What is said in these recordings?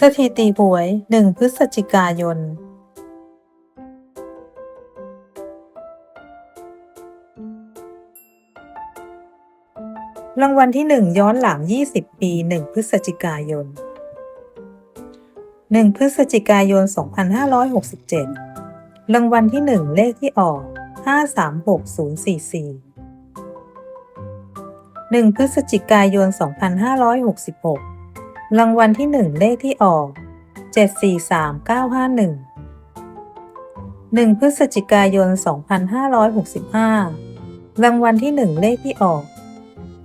สถิติหวย 1 พฤศจิกายน รางวัลที่ 1 ย้อนหลัง 20 ปี 1 พฤศจิกายน 1 พฤศจิกายน 2567 รางวัลที่ 1 เลขที่ออก 536044 1 พฤศจิกายน 2566 รางวัลที่ 1 เลขที่ออก 743951 1 พฤศจิกายน 2565 รางวัลที่ 1 เลขที่ออก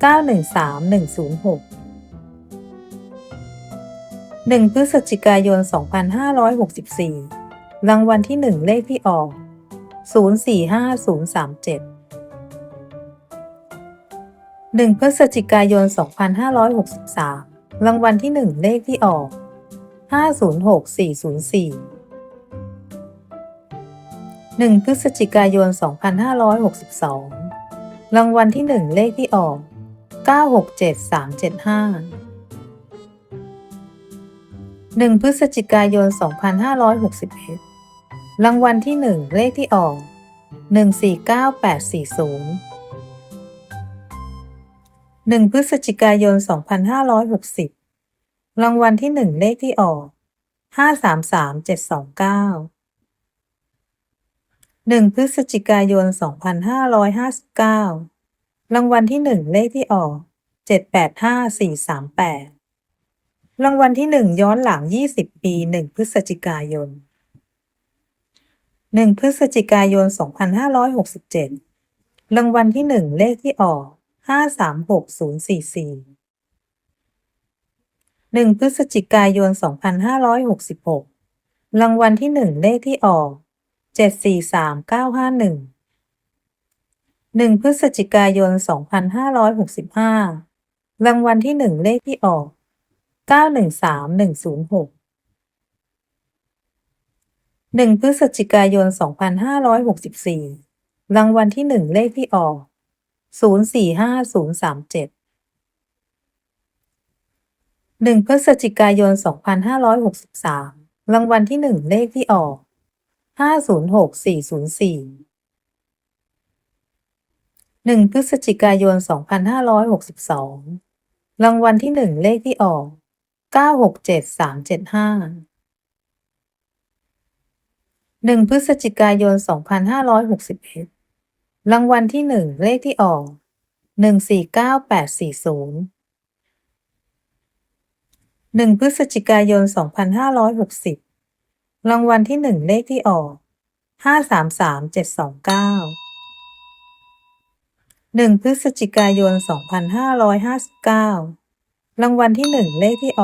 913106 1 พฤศจิกายน 2564 รางวัลที่ 1 เลขที่ออก 045037 1 พฤศจิกายน 2563 รางวัลที่ 1 เลขที่ออก 506404 1 พฤศจิกายน 2562 รางวัลที่ 1 เลขที่ออก 967375 1 พฤศจิกายน 2561 รางวัลที่ 1 เลขที่ออก 149840 1 พฤศจิกายน 2560 รางวัลที่ 1 เลขที่ออก 533729 1 พฤศจิกายน 2559 รางวัลที่ 1 เลขที่ออก 785438 รางวัลที่ 1 ย้อนหลัง 20 ปี 1 พฤศจิกายน 1 พฤศจิกายน 2567 รางวัลที่ 1 เลขที่ออก 536044 1พฤศจิกายน2566รางวัลที่1เลขที่ออก743951 1พฤศจิกายน2565รางวัลที่1เลขที่ออก913106 1พฤศจิกายน2564รางวัลที่1เลขที่ออก 045037 1พฤศจิกายน2563รางวัลที่1เลขที่ออก506404 1พฤศจิกายน2562รางวัลที่1เลขที่ออก967375 1พฤศจิกายน2561ร รางวัลที่1เลขที่ออก149840 1พฤศจิกายน2560รางวัลที่1เลขที่ออก533729 1พฤศจิกายน2559รางวัลที่1เลขที่ออก